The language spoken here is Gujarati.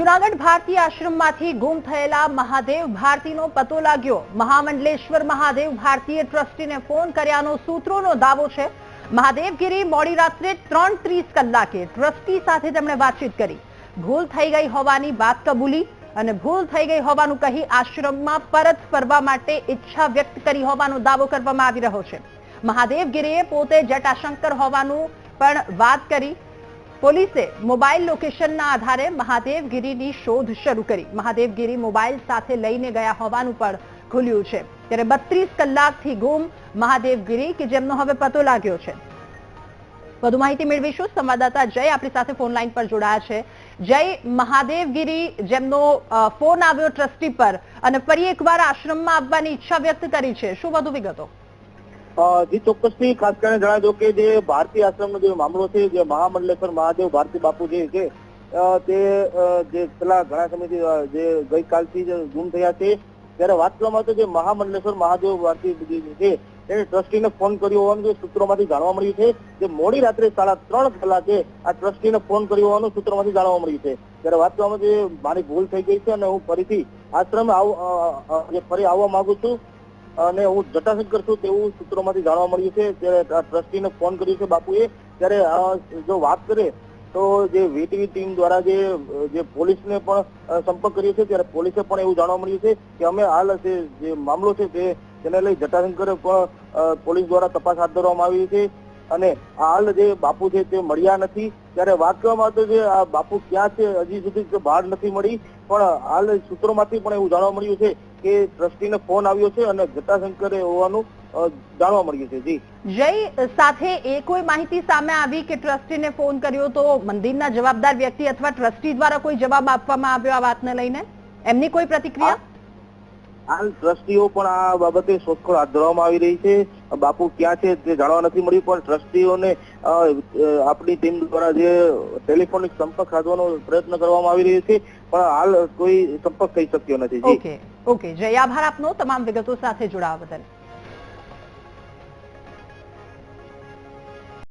જુનાગઢ ભારતી આશ્રમમાંથી ગુમ થયેલા મહાદેવ ભારતીનો પતો લાગ્યો. મહામંડલેશ્વર મહાદેવ ભારતીએ ટ્રસ્ટીને ફોન કર્યાનો સૂત્રોનો દાવો છે. મહાદેવગીરી મોડી રાત્રે ત્રણ કલાકે ટ્રસ્ટી સાથે તેમણે વાતચીત કરી. ભૂલ થઈ ગઈ હોવાની વાત કબૂલી અને ભૂલ થઈ ગઈ હોવાનું કહી આશ્રમમાં પરત ફરવા માટે ઈચ્છા વ્યક્ત કરી હોવાનો દાવો કરવામાં આવી રહ્યો છે. મહાદેવગીરીએ પોતે જટાશંકર હોવાનું પણ વાત કરી પોલીસે મોબાઈલ લોકેશનના આધારે મહાદેવગીરીની શોધ શરૂ કરી. મહાદેવગીરી મોબાઈલ સાથે લઈને ગયા હોવાનું પણ ખુલ્યું છે. ત્યારે બત્રીસ કલાકથી ગુમ મહાદેવગીરી કે જેમનો હવે પતો લાગ્યો છે. વધુ માહિતી મેળવીશું. સંવાદદાતા જય આપણી સાથે ફોન લાઈન પર જોડાયા છે. જય મહાદેવગીરી, જેમનો ફોન આવ્યો ટ્રસ્ટી પર અને ફરી એકવાર આશ્રમમાં આવવાની ઈચ્છા વ્યક્ત કરી છે. શું વધુ વિગતો? જી, ચોક્કસથી, ખાસ કરીને જણાવજો કે જે ભારતીય આશ્રમનો જે મામલો છે, જે મહામંડલેશ્વર મહાદેવ ભારતી બાપુ જે છે તે જે પેલા ઘણા સમયથી જે ગઈકાલથી જ ગુમ થયા છે. ત્યારે વાત કરવામાં તો જે મહામંડલેશ્વર મહાદેવ ભારતી છે એને ટ્રસ્ટીને ફોન કર્યો હોવાનું જે સૂત્રોમાંથી જાણવા મળ્યું છે. જે મોડી રાત્રે સાડા ત્રણ કલાકે આ ટ્રસ્ટીને ફોન કર્યો હોવાનું સૂત્રોમાંથી જાણવા મળ્યું છે. ત્યારે વાત કરવામાં જે મારી ભૂલ થઈ ગઈ છે અને હું ફરીથી આશ્રમ આવ ફરી આવવા માંગુ છું. અને હું જટાશંકર છું તેવું સૂત્રોમાંથી જાણવા મળ્યું છે. ત્યારે ટ્રસ્ટીને ફોન કર્યો છે બાપુએ. ત્યારે જો વાત કરીએ તો જે વીટીવી ટીમ દ્વારા જે જે પોલીસને પણ સંપર્ક કર્યો છે, ત્યારે પોલીસે પણ એવું જાણવા મળ્યું છે કે અમે હાલ જે મામલો છે તે, તેને લઈ જટાશંકરે પણ પોલીસ દ્વારા તપાસ હાથ ધરવામાં આવી છે. અને હાલ જે બાપુ છે તે મળ્યા નથી. ત્યારે વાત કરવામાં આવતો તો આ બાપુ ક્યાં છે હજી સુધી બહાર નથી મળી. પણ હાલ સૂત્રોમાંથી પણ એવું જાણવા મળ્યું છે કે ટ્રસ્ટીને ફોન આવ્યો છે અને જટાશંકરે હોવાનું જાણવા મળ્યું છે. જી. જય સાથે એ કોઈ માહિતી સામે આવી કે ટ્રસ્ટીને ફોન કર્યો તો મંદિરના જવાબદાર વ્યક્તિ અથવા ટ્રસ્ટી દ્વારા કોઈ જવાબ આપવામાં આવ્યો આ વાતને લઈને? એમની કોઈ પ્રતિક્રિયા? હાલ ટ્રસ્ટીઓ પણ આ બાબતે શોધખોળ હાથ ધરવામાં આવી રહી છે. બાપુ ક્યાં છે તે જાણવા નથી મળ્યું પણ ટ્રસ્ટીઓને આપણી ટીમ દ્વારા જે ટેલિફોનિક સંપર્ક સાધવાનો પ્રયત્ન કરવામાં આવી રહ્યો છે પણ હાલ કોઈ સંપર્ક થઈ શક્યો નથી. જી. ઓકે. ઓકે જય આભાર આપનો. તમામ વિગતો સાથે જોડાવા બદલ.